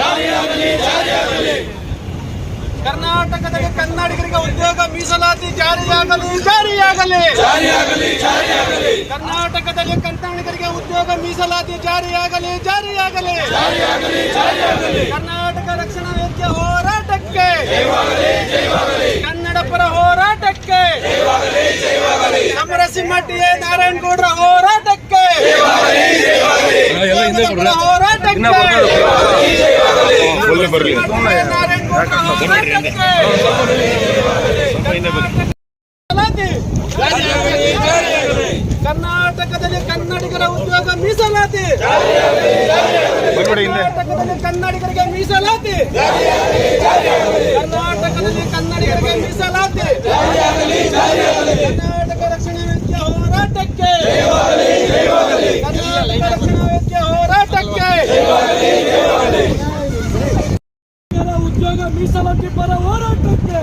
ಜಾರಿಯಾಗಲಿ ಕರ್ನಾಟಕದಲ್ಲಿ ಕನ್ನಡಿಗರಿಗೆ ಉದ್ಯೋಗ ಮೀಸಲಾತಿ ಜಾರಿಯಾಗಲಿ ಜಾರಿಯಾಗಲಿ. ಕರ್ನಾಟಕದಲ್ಲಿ ಕನ್ನಡಿಗರಿಗೆ ಉದ್ಯೋಗ ಮೀಸಲಾತಿ ಜಾರಿಯಾಗಲಿ ಜಾರಿಯಾಗಲಿ. ಕರ್ನಾಟಕ ರಕ್ಷಣಾ ವೇದಿಕೆ ಹೋರಾಟಕ್ಕೆ. ಕನ್ನಡ ಪರ ಹೋರಾಟಕ್ಕೆ. ಸಮರ ಟಿ ಎ ನಾರಾಯಣಗೌಡರ ಹೋರಾಟಕ್ಕೆ. ಹೋರಾಟಕ್ಕೆ. ಹೋರಾಟಕ್ಕೆ ಕರ್ನಾಟಕದಲ್ಲಿ ಕನ್ನಡಿಗರ ಉದ್ಯೋಗ ಮೀಸಲಾತಿ. ಕರ್ನಾಟಕದಲ್ಲಿ ಕನ್ನಡಿಗರಿಗೆ ಮೀಸಲಾತಿ. ಕರ್ನಾಟಕದಲ್ಲಿ ಕನ್ನಡಿಗರಿಗೆ ಮೀಸಲಾತಿ ಕರ್ನಾಟಕ ರಕ್ಷಣಾ ವೇದಿಕೆ ಹೋರಾಟಕ್ಕೆ ಕರ್ನಾಟಕ ರಕ್ಷಣಾ ವೇದಿಕೆ ಹೋರಾಟಕ್ಕೆ ಉದ್ಯೋಗ ಮೀಸಲಾತಿ ಪರ ಹೋರಾಟಕ್ಕೆ.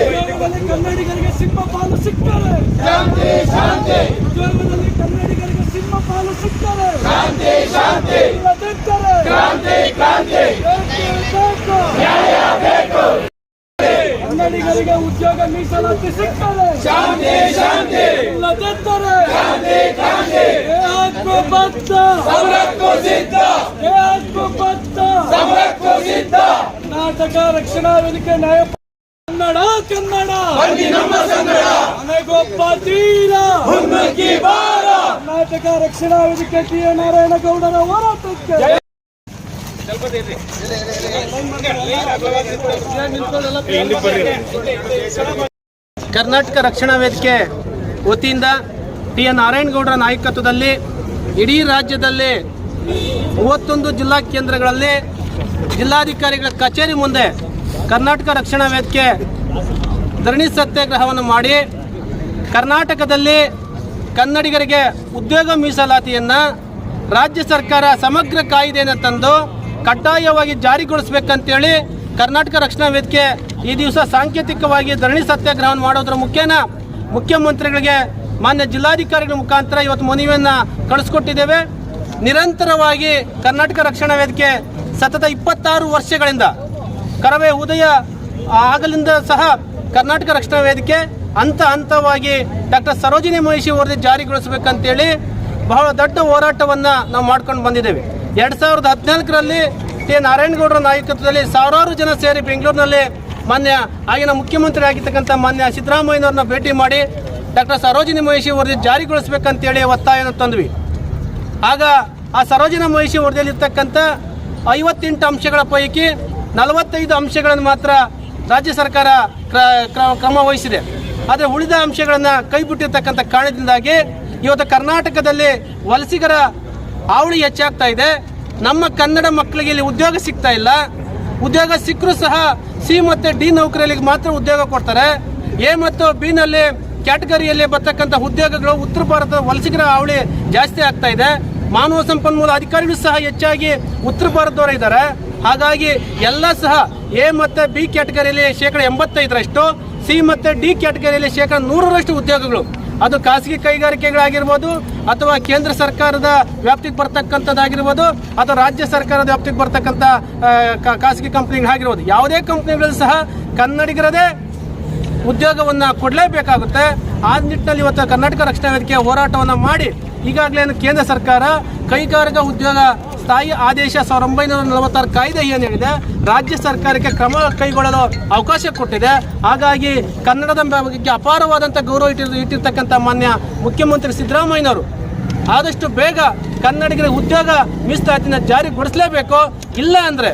ಉದ್ಯೋಗದಲ್ಲಿ ಕನ್ನಡಿಗರಿಗೆ ಸಿಂಹ ಪಾಲು ಸಿಗ್ತಾರೆ ಉದ್ಯೋಗದಲ್ಲಿ ಕನ್ನಡಿಗರಿಗೆ ಸಿಂಹ ಪಾಲು ಸಿಗ್ತಾರೆ ಕನ್ನಡಿಗರಿಗೆ ಉದ್ಯೋಗ ಮೀಸಲಾತಿ ಸಿಕ್ಕರೆ. ಇಲ್ಲದಿದ್ದರೆ ಬದ್ಧ ಕರ್ನಾಟಕ ರಕ್ಷಣಾ ವೇದಿಕೆ ನ್ಯಾಯ ಕನ್ನಡ ಕನ್ನಡ. ತೀರ. ಕರ್ನಾಟಕ ರಕ್ಷಣಾ ವೇದಿಕೆ ಟಿ ಎ ನಾರಾಯಣಗೌಡರ ಹೋರಾಟಕ್ಕೆ. ಕರ್ನಾಟಕ ರಕ್ಷಣಾ ವೇದಿಕೆ ವತಿಯಿಂದ ಟಿ ಎನ್ ನಾರಾಯಣಗೌಡರ ನಾಯಕತ್ವದಲ್ಲಿ ಇಡೀ ರಾಜ್ಯದಲ್ಲಿ ಮೂವತ್ತೊಂದು ಜಿಲ್ಲಾ ಕೇಂದ್ರಗಳಲ್ಲಿ ಜಿಲ್ಲಾಧಿಕಾರಿಗಳ ಕಚೇರಿ ಮುಂದೆ ಕರ್ನಾಟಕ ರಕ್ಷಣಾ ವೇದಿಕೆ ಧರಣಿ ಸತ್ಯಾಗ್ರಹವನ್ನು ಮಾಡಿ ಕರ್ನಾಟಕದಲ್ಲಿ ಕನ್ನಡಿಗರಿಗೆ ಉದ್ಯೋಗ ಮೀಸಲಾತಿಯನ್ನು ರಾಜ್ಯ ಸರ್ಕಾರ ಸಮಗ್ರ ಕಾಯ್ದೆಯನ್ನು ತಂದು ಕಡ್ಡಾಯವಾಗಿ ಜಾರಿಗೊಳಿಸಬೇಕಂತೇಳಿ ಕರ್ನಾಟಕ ರಕ್ಷಣಾ ವೇದಿಕೆ ಈ ದಿವಸ ಸಾಂಕೇತಿಕವಾಗಿ ಧರಣಿ ಸತ್ಯಾಗ್ರಹವನ್ನು ಮಾಡೋದ್ರ ಮುಖೇನ ಮುಖ್ಯಮಂತ್ರಿಗಳಿಗೆ ಮಾನ್ಯ ಜಿಲ್ಲಾಧಿಕಾರಿಗಳ ಮುಖಾಂತರ ಇವತ್ತು ಮನವಿಯನ್ನು ಕಳಿಸ್ಕೊಟ್ಟಿದ್ದೇವೆ. ನಿರಂತರವಾಗಿ ಕರ್ನಾಟಕ ರಕ್ಷಣಾ ವೇದಿಕೆ ಸತತ ಇಪ್ಪತ್ತಾರು ವರ್ಷಗಳಿಂದ ಕರವೇ ಉದಯ ಆಗಲಿಂದ ಸಹ ಕರ್ನಾಟಕ ರಕ್ಷಣಾ ವೇದಿಕೆ ಹಂತ ಹಂತವಾಗಿ ಡಾಕ್ಟರ್ ಸರೋಜಿನಿ ಮಹಿಷಿ ವರದಿ ಜಾರಿಗೊಳಿಸಬೇಕಂತೇಳಿ ಬಹಳ ದೊಡ್ಡ ಹೋರಾಟವನ್ನು ನಾವು ಮಾಡ್ಕೊಂಡು ಬಂದಿದ್ದೇವೆ. ಎರಡು ಸಾವಿರದ ಹದಿನಾಲ್ಕರಲ್ಲಿ ಟಿ ನಾರಾಯಣಗೌಡರ ನಾಯಕತ್ವದಲ್ಲಿ ಸಾವಿರಾರು ಜನ ಸೇರಿ ಬೆಂಗಳೂರಿನಲ್ಲಿ ಮಾನ್ಯ ಆಗಿನ ಮುಖ್ಯಮಂತ್ರಿ ಆಗಿರ್ತಕ್ಕಂಥ ಮಾನ್ಯ ಸಿದ್ದರಾಮಯ್ಯನವ್ರನ್ನ ಭೇಟಿ ಮಾಡಿ ಡಾಕ್ಟರ್ ಸರೋಜಿನಿ ಮಹಿಷಿ ವರದಿ ಜಾರಿಗೊಳಿಸಬೇಕಂತೇಳಿ ಒತ್ತಾಯನ ತಂದ್ವಿ. ಆಗ ಆ ಸರೋಜಿನ ಮಹಿಷಿ ವರದಿಯಲ್ಲಿ ಇರ್ತಕ್ಕಂಥ ಐವತ್ತೆಂಟು ಅಂಶಗಳ ಪೈಕಿ ನಲವತ್ತೈದು ಅಂಶಗಳನ್ನು ಮಾತ್ರ ರಾಜ್ಯ ಸರ್ಕಾರ ಕ್ರ- ಕ್ರ- ಕ್ರಮ ವಹಿಸಿದೆ. ಆದರೆ ಉಳಿದ ಅಂಶಗಳನ್ನು ಕೈಬಿಟ್ಟಿರ್ತಕ್ಕಂಥ ಕಾರಣದಿಂದಾಗಿ ಇವತ್ತು ಕರ್ನಾಟಕದಲ್ಲಿ ವಲಸಿಗರ ಹಾವಳಿ ಹೆಚ್ಚಾಗ್ತಾ ಇದೆ. ನಮ್ಮ ಕನ್ನಡ ಮಕ್ಕಳಿಗೆ ಇಲ್ಲಿ ಉದ್ಯೋಗ ಸಿಗ್ತಾ ಇಲ್ಲ. ಉದ್ಯೋಗ ಸಿಕ್ಕರೂ ಸಹ ಸಿ ಮತ್ತು ಡಿ ನೌಕರರಿಗೆ ಮಾತ್ರ ಉದ್ಯೋಗ ಕೊಡ್ತಾರೆ. ಎ ಮತ್ತು ಬಿ ನಲ್ಲಿ ಕ್ಯಾಟಗರಿಯಲ್ಲಿ ಬರ್ತಕ್ಕಂಥ ಉದ್ಯೋಗಗಳು ಉತ್ತರ ಭಾರತದ ವಲಸಿಗರ ಹಾವಳಿ ಜಾಸ್ತಿ ಆಗ್ತಾ ಇದೆ. ಮಾನವ ಸಂಪನ್ಮೂಲ ಅಧಿಕಾರಿಗಳು ಸಹ ಹೆಚ್ಚಾಗಿ ಉತ್ತರ ಭಾರತದವರು ಇದ್ದಾರೆ. ಹಾಗಾಗಿ ಎಲ್ಲ ಸಹ ಎ ಮತ್ತು ಬಿ ಕ್ಯಾಟಗರಿಯಲ್ಲಿ ಶೇಕಡ ಎಂಬತ್ತೈದರಷ್ಟು, ಸಿ ಮತ್ತು ಡಿ ಕ್ಯಾಟಗರಿಯಲ್ಲಿ ಶೇಕಡ ನೂರರಷ್ಟು ಉದ್ಯೋಗಗಳು. ಅದು ಖಾಸಗಿ ಕೈಗಾರಿಕೆಗಳಾಗಿರ್ಬೋದು ಅಥವಾ ಕೇಂದ್ರ ಸರ್ಕಾರದ ವ್ಯಾಪ್ತಿಗೆ ಬರ್ತಕ್ಕಂಥದ್ದಾಗಿರ್ಬೋದು ಅಥವಾ ರಾಜ್ಯ ಸರ್ಕಾರದ ವ್ಯಾಪ್ತಿಗೆ ಬರ್ತಕ್ಕಂಥ ಖಾಸಗಿ ಕಂಪ್ನಿಗಳಾಗಿರ್ಬೋದು. ಯಾವುದೇ ಕಂಪ್ನಿಗಳು ಸಹ ಕನ್ನಡಿಗರದೇ ಉದ್ಯೋಗವನ್ನು ಕೊಡಲೇಬೇಕಾಗುತ್ತೆ. ಆ ನಿಟ್ಟಿನಲ್ಲಿ ಇವತ್ತು ಕರ್ನಾಟಕ ರಕ್ಷಣಾ ವೇದಿಕೆ ಹೋರಾಟವನ್ನು ಮಾಡಿ ಈಗಾಗಲೇ ಕೇಂದ್ರ ಸರ್ಕಾರ ಕೈಗಾರಿಕಾ ಉದ್ಯೋಗ ಸ್ಥಾಯಿ ಆದೇಶ ಸಾವಿರದ ಒಂಬೈನೂರ ನಲವತ್ತಾರು ಕಾಯ್ದೆ ಏನು ಹೇಳಿದೆ, ರಾಜ್ಯ ಸರ್ಕಾರಕ್ಕೆ ಕ್ರಮ ಕೈಗೊಳ್ಳಲು ಅವಕಾಶ ಕೊಟ್ಟಿದೆ. ಹಾಗಾಗಿ ಕನ್ನಡದ ಬಗ್ಗೆ ಅಪಾರವಾದಂಥ ಗೌರವ ಇಟ್ಟಿರ್, ಇಟ್ಟಿರ್ತಕ್ಕಂಥ ಮಾನ್ಯ ಮುಖ್ಯಮಂತ್ರಿ ಸಿದ್ದರಾಮಯ್ಯನವರು ಆದಷ್ಟು ಬೇಗ ಕನ್ನಡಿಗರ ಉದ್ಯೋಗ ಮೀಸಲಾತಿನ ಜಾರಿಗೊಳಿಸಲೇಬೇಕು ಇಲ್ಲ ಅಂದರೆ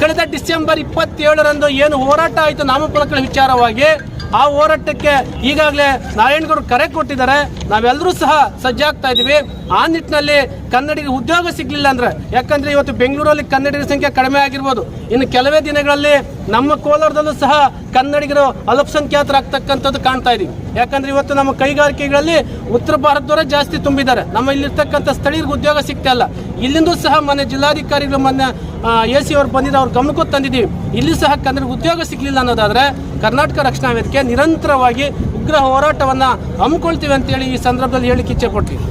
ಕಳೆದ ಡಿಸೆಂಬರ್ ಇಪ್ಪತ್ತೇಳರಂದು ಏನು ಹೋರಾಟ ಆಯಿತು ನಾಮಫಲಕಗಳ ವಿಚಾರವಾಗಿ ಆ ಹೋರಾಟಕ್ಕೆ ಈಗಾಗಲೇ ನಾರಾಯಣಗೌಡ ಕರೆ ಕೊಟ್ಟಿದ್ದಾರೆ. ನಾವೆಲ್ಲರೂ ಸಹ ಸಜ್ಜಾಗ್ತಾ ಇದ್ದೀವಿ. ಆ ನಿಟ್ಟಿನಲ್ಲಿ ಕನ್ನಡಿಗರಿಗೆ ಉದ್ಯೋಗ ಸಿಗಲಿಲ್ಲ ಅಂದ್ರೆ, ಯಾಕಂದ್ರೆ ಇವತ್ತು ಬೆಂಗಳೂರಲ್ಲಿ ಕನ್ನಡಿಗರ ಸಂಖ್ಯೆ ಕಡಿಮೆ ಆಗಿರ್ಬೋದು. ಇನ್ನು ಕೆಲವೇ ದಿನಗಳಲ್ಲಿ ನಮ್ಮ ಕೋಲಾರದಲ್ಲೂ ಸಹ ಕನ್ನಡಿಗರು ಅಲ್ಪಸಂಖ್ಯಾತರಾಗ್ತಕ್ಕಂಥದ್ದು ಕಾಣ್ತಾ ಇದೀವಿ ಯಾಕಂದ್ರೆ ಇವತ್ತು ನಮ್ಮ ಕೈಗಾರಿಕೆಗಳಲ್ಲಿ ಉತ್ತರ ಭಾರತದವರೇ ಜಾಸ್ತಿ ತುಂಬಿದ್ದಾರೆ. ನಮ್ಮ ಇಲ್ಲಿರ್ತಕ್ಕಂಥ ಸ್ಥಳೀಯರಿಗೆ ಉದ್ಯೋಗ ಸಿಗ್ತಾ ಇಲ್ಲ. ಇಲ್ಲಿಂದೂ ಸಹ ಮೊನ್ನೆ ಜಿಲ್ಲಾಧಿಕಾರಿಗಳು ಮೊನ್ನೆ ಎ ಸಿ ಅವ್ರು ಬಂದಿದ್ದು, ಅವ್ರ ಗಮನಕ್ಕೂ ತಂದಿದ್ದೀವಿ. ಇಲ್ಲಿ ಸಹ ಕನ್ನಡ ಉದ್ಯೋಗ ಸಿಗಲಿಲ್ಲ ಅನ್ನೋದಾದ್ರೆ, ಕರ್ನಾಟಕ ರಕ್ಷಣಾ ವೇದಿಕೆ ನಿರಂತರವಾಗಿ ಉಗ್ರ ಹೋರಾಟವನ್ನ ಹಮ್ಮಿಕೊಳ್ತೀವಿ ಅಂತೇಳಿ ಈ ಸಂದರ್ಭದಲ್ಲಿ ಹೇಳಿಕ್ಕೆ ಇಚ್ಛೆ ಪಡ್ತೀವಿ.